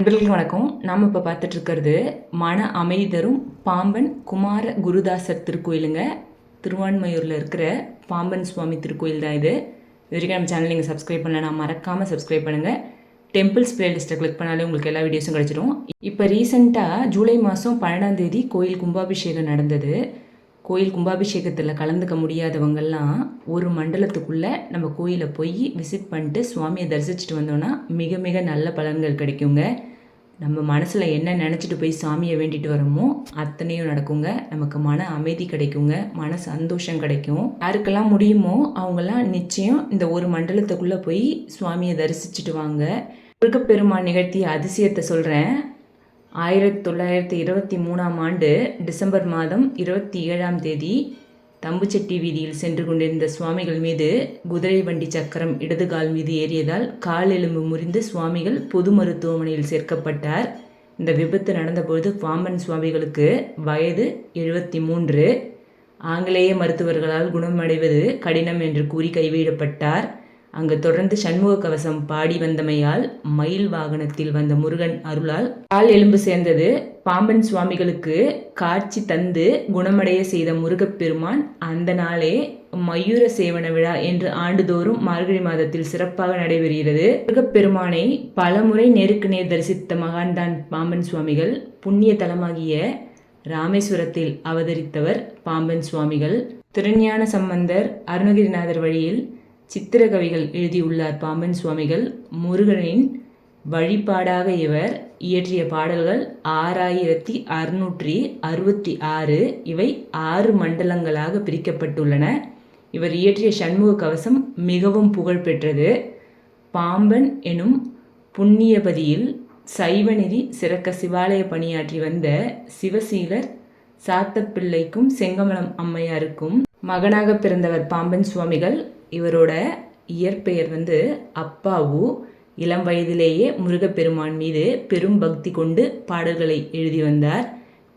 நண்பர்களுக்கு வணக்கம். நாம் இப்போ பார்த்துட்டு இருக்கிறது மன அமைதி தரும் பாம்பன் குமார குருதாசர் திருக்கோயிலுங்க. திருவான்மையூரில் இருக்கிற பாம்பன் சுவாமி திருக்கோயில் தான் இது. இது வரைக்கும் நம்ம சேனல் நீங்கள் சப்ஸ்கிரைப் பண்ணலன்னா மறக்காமல் சப்ஸ்கிரைப் பண்ணுங்கள் டெம்பிள்ஸ் பிளேலிஸ்ட்டை கிளிக் பண்ணாலே உங்களுக்கு எல்லா வீடியோஸும் கிடச்சிரும். இப்போ ரீசெண்டாக ஜூலை மாதம் பன்னெண்டாம் தேதி கோயில் கும்பாபிஷேகம் நடந்தது. கோயில் கும்பாபிஷேகத்தில் கலந்துக்க முடியாதவங்கள்லாம் ஒரு மண்டலத்துக்குள்ளே நம்ம கோயிலை போய் விசிட் பண்ணிட்டு சுவாமியை தரிசிச்சுட்டு வந்தோன்னா மிக மிக நல்ல பலன்கள் கிடைக்குங்க. நம்ம மனசில் என்ன நினச்சிட்டு போய் சாமியை வேண்டிட்டு வரோமோ அத்தனையும் நடக்குங்க. நமக்கு மன அமைதி கிடைக்குங்க. மன சந்தோஷம் கிடைக்கும். யாருக்கெல்லாம் முடியுமோ அவங்கெல்லாம் நிச்சயம் இந்த ஒரு மண்டலத்துக்குள்ளே போய் சுவாமியை தரிசிச்சுட்டு வாங்க. முருகப்பெருமான் நிகழ்த்திய அதிசயத்தை சொல்கிறேன் ஆயிரத்தி தொள்ளாயிரத்தி இருபத்தி மூணாம் ஆண்டு டிசம்பர் மாதம் இருபத்தி ஏழாம் தேதி தம்புச்செட்டி வீதியில் சென்று கொண்டிருந்த சுவாமிகள் மீது குதிரை வண்டி சக்கரம் இடது கால் மீது ஏறியதால் கால் எலும்பு முறிந்து சுவாமிகள் பொது மருத்துவமனையில் சேர்க்கப்பட்டார். இந்த விபத்து நடந்தபொழுது பாம்பன் சுவாமிகளுக்கு வயது எழுபத்தி மூன்று. ஆங்கிலேய மருத்துவர்களால் குணமடைவது கடினம் என்று கூறி கைவிடப்பட்டார். அங்கு தொடர்ந்து சண்முக கவசம் பாடி வந்தமையால் மயில் வாகனத்தில் வந்த முருகன் அருளால் கால் எலும்பு சேர்ந்தது. பாம்பன் சுவாமிகளுக்கு காட்சி தந்து குணமடைய செய்த முருகப்பெருமான் அந்த நாளே மயூர சேவன விழா என்று ஆண்டுதோறும் மார்கழி மாதத்தில் சிறப்பாக நடைபெறுகிறது. முருகப்பெருமானை பலமுறை நேருக்கு நேர் தரிசித்த மகான்தான் பாம்பன் சுவாமிகள். புண்ணிய தலமாகிய ராமேஸ்வரத்தில் அவதரித்தவர் பாம்பன் சுவாமிகள். திருஞான சம்பந்தர் அருணகிரிநாதர் வழியில் சித்திரகவிகள் எழுதியுள்ளார் பாம்பன் சுவாமிகள். முருகனின் வழிபாடாக இவர் இயற்றிய பாடல்கள் ஆறாயிரத்தி அறுநூற்றி அறுபத்தி ஆறு. இவை ஆறு மண்டலங்களாக பிரிக்கப்பட்டுள்ளன. இவர் இயற்றிய சண்முக கவசம் மிகவும் புகழ்பெற்றது பாம்பன் எனும் புண்ணியபதியில் சைவநிதி சிறக்க சிவாலய பணியாற்றி வந்த சிவசீலர் சாத்தப்பிள்ளைக்கும் செங்கமலம் அம்மையாருக்கும் மகனாக பிறந்தவர் பாம்பன் சுவாமிகள். இவரோட இயற்பெயர் வந்து அப்பாவு. இளம் வயதிலேயே முருகப்பெருமான் மீது பெரும் பக்தி கொண்டு பாடல்களை எழுதி வந்தார்.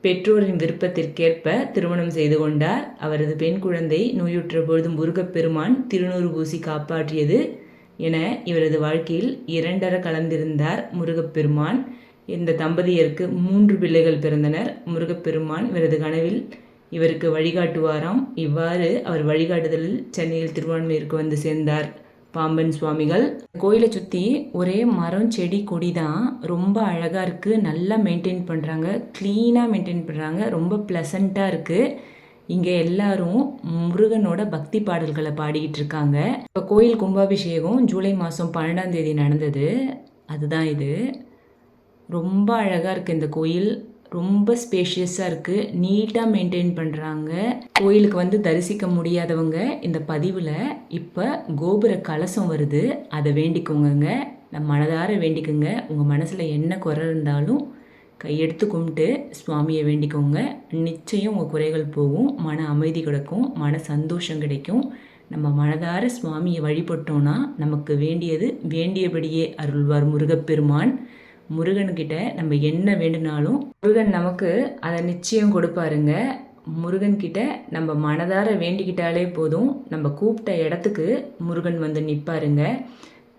பெற்றோரின் விருப்பத்திற்கேற்ப திருமணம் செய்து கொண்டார். அவரது பெண் குழந்தை நோயுற்ற பொழுது முருகப்பெருமான் திருநூறு பூசி காப்பாற்றியது என இவரது வாழ்க்கையில் இரண்டர கலந்திருந்தார் முருகப்பெருமான். இந்த தம்பதியருக்கு மூன்று பிள்ளைகள் பிறந்தனர். முருகப்பெருமான் இவரது கனவில் இவருக்கு வழிகாட்டுவாராம். இவ்வாறு அவர் வழிகாட்டுதலில் சென்னையில் திருவான்மையூருக்கு வந்து சேர்ந்தார் பாம்பன் சுவாமிகள். கோயிலை சுற்றி ஒரே மரம் செடி கொடி தான் ரொம்ப அழகாக இருக்குது நல்லா மெயின்டைன் பண்ணுறாங்க க்ளீனாக மெயின்டைன் பண்ணுறாங்க ரொம்ப ப்ளசண்ட்டாக இருக்குது இங்கே எல்லாரும் முருகனோட பக்தி பாடல்களை பாடிக்கிட்டு இருக்காங்க. இப்போ கோயில் கும்பாபிஷேகம் ஜூலை மாதம் பன்னெண்டாம் தேதி நடந்தது. அதுதான் இது. ரொம்ப அழகாக இருக்குது இந்த கோயில். ரொம்ப ஸ்பேஷியஸாக இருக்குது நீட்டாக மெயின்டைன் பண்ணுறாங்க கோயிலுக்கு வந்து தரிசிக்க முடியாதவங்க இந்த பதிவில் இப்போ கோபுர கலசம் வருது. அதை வேண்டிக்கோங்க நம்ம மனதார வேண்டிக்கோங்க. உங்கள் மனசில் என்ன குறை இருந்தாலும் கையெடுத்து கும்பிட்டு சுவாமியை வேண்டிக்கோங்க. நிச்சயம் உங்கள் குறைகள் போகும். மன அமைதி கிடைக்கும். மன சந்தோஷம் கிடைக்கும். நம்ம மனதார சுவாமியை வழிபட்டோன்னா நமக்கு வேண்டியது வேண்டியபடியே அருள்வார் முருகப்பெருமான். முருகன்கிட்ட நம்ம என்ன வேண்டுனாலும் முருகன் நமக்கு அதை நிச்சயம் கொடுப்பாருங்க. முருகன்கிட்ட நம்ம மனதார வேண்டிக்கிட்டாலே போதும். நம்ம கூப்பிட்ட இடத்துக்கு முருகன் வந்து நிற்பாருங்க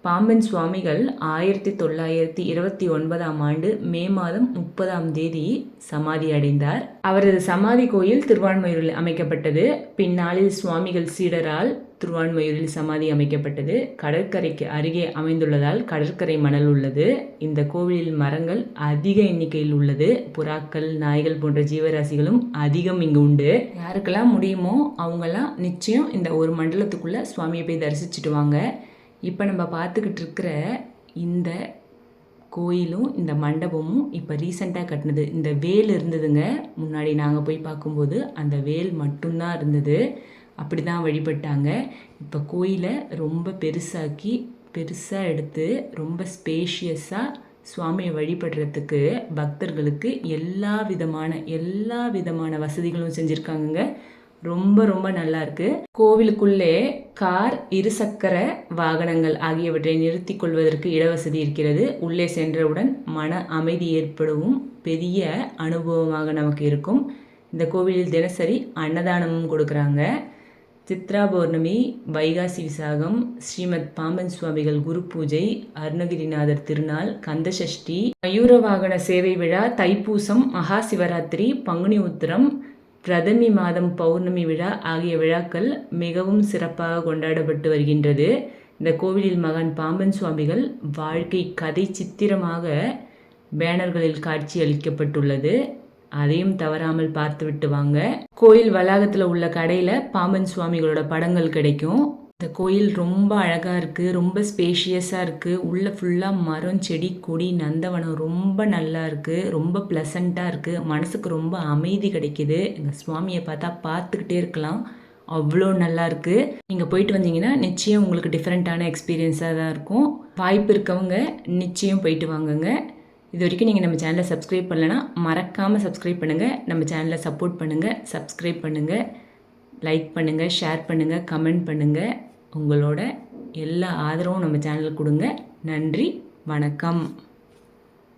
பாம்பன் சுவாமிகள் ஆயிரத்தி தொள்ளாயிரத்தி இருபத்தி ஒன்பதாம் ஆண்டு மே மாதம் முப்பதாம் தேதி சமாதி அடைந்தார். அவரது சமாதி கோயில் திருவான்மையூரில் அமைக்கப்பட்டது. பின்னாளில் சுவாமிகள் சீடரால் திருவான்மையூரில் சமாதி அமைக்கப்பட்டது. கடற்கரைக்கு அருகே அமைந்துள்ளதால் கடற்கரை மணல் உள்ளது. இந்த கோவிலில் மரங்கள் அதிக எண்ணிக்கையில் உள்ளது. புறாக்கள் நாய்கள் போன்ற ஜீவராசிகளும் அதிகம் இங்கு உண்டு. யாருக்கெல்லாம் முடியுமோ அவங்கெல்லாம் நிச்சயம் இந்த ஒரு மண்டலத்துக்குள்ள சுவாமியை போய் தரிசிச்சுட்டு வாங்க. இப்போ நம்ம பார்த்துக்கிட்டு இருக்கிற இந்த கோயிலும் இந்த மண்டபமும் இப்போ ரீசெண்டாக கட்டினது. இந்த வேல் இருந்ததுங்க. முன்னாடி நாங்கள் போய் பார்க்கும்போது அந்த வேல் மட்டும்தான் இருந்தது. அப்படி தான் வழிபட்டாங்க. இப்போ கோயிலை ரொம்ப பெருசாக்கி பெருசாக எடுத்து ரொம்ப ஸ்பேஷியஸாக சுவாமியை வழிபடுறதுக்கு பக்தர்களுக்கு எல்லா விதமான எல்லா விதமான வசதிகளும் செஞ்சுருக்காங்கங்க. ரொம்ப ரொம்ப நல்லா இருக்கு. கோவிலுக்குள்ளே கார் இருசக்கர வாகனங்கள் ஆகியவற்றை நிறுத்திக் கொள்வதற்கு இடவசதி இருக்கிறது. உள்ளே சென்றவுடன் மன அமைதி ஏற்படவும் பெரிய அனுபவமாக நமக்கு இருக்கும். இந்த கோவிலில் தினசரி அன்னதானமும் கொடுக்குறாங்க. சித்ரா பௌர்ணமி வைகாசி விசாகம் ஸ்ரீமத் பாம்பன் சுவாமிகள் குரு பூஜை அருணகிரிநாதர் திருநாள் கந்தசஷ்டி மயூர வாகன சேவை விழா தைப்பூசம் மகா சிவராத்திரி பங்குனி உத்திரம் பிரதமி மாதம் பௌர்ணமி விழா ஆகிய விழாக்கள் மிகவும் சிறப்பாக கொண்டாடப்பட்டு வருகின்றது. இந்த கோவிலில் மகான் பாம்பன் சுவாமிகள் வாழ்க்கை கதை சித்திரமாக பேனர்களில் காட்சி அளிக்கப்பட்டுள்ளது. அதையும் தவறாமல் பார்த்துவிட்டு வாங்க. கோயில் வளாகத்தில் உள்ள கடையில் பாம்பன் சுவாமிகளோட படங்கள் கிடைக்கும். இந்த கோயில் ரொம்ப அழகாக இருக்குது ரொம்ப ஸ்பேஷியஸாக இருக்குது உள்ளே ஃபுல்லாக மரம் செடி கொடி நந்தவனம் ரொம்ப நல்லா இருக்குது ரொம்ப ப்ளசண்ட்டாக இருக்குது மனசுக்கு ரொம்ப அமைதி கிடைக்கிது. எங்கள் சுவாமியை பார்த்தா பார்த்துக்கிட்டே இருக்கலாம். அவ்வளோ நல்லா இருக்குது நீங்கள் போயிட்டு வந்தீங்கன்னா நிச்சயம் உங்களுக்கு டிஃப்ரெண்ட்டான எக்ஸ்பீரியன்ஸாக தான் இருக்கும். வாய்ப்பு இருக்கவங்க நிச்சயம் போயிட்டு வாங்குங்க. இது வரைக்கும் நீங்கள் நம்ம சேனலை சப்ஸ்கிரைப் பண்ணலைன்னா மறக்காமல் சப்ஸ்கிரைப் பண்ணுங்கள் நம்ம சேனலை சப்போர்ட் பண்ணுங்கள் சப்ஸ்கிரைப் பண்ணுங்கள் லைக் பண்ணுங்கள் ஷேர் பண்ணுங்கள் கமெண்ட் பண்ணுங்கள் உங்களோட எல்லா ஆதரவும் நம்ம சேனலுக்கு கொடுங்க. நன்றி வணக்கம்.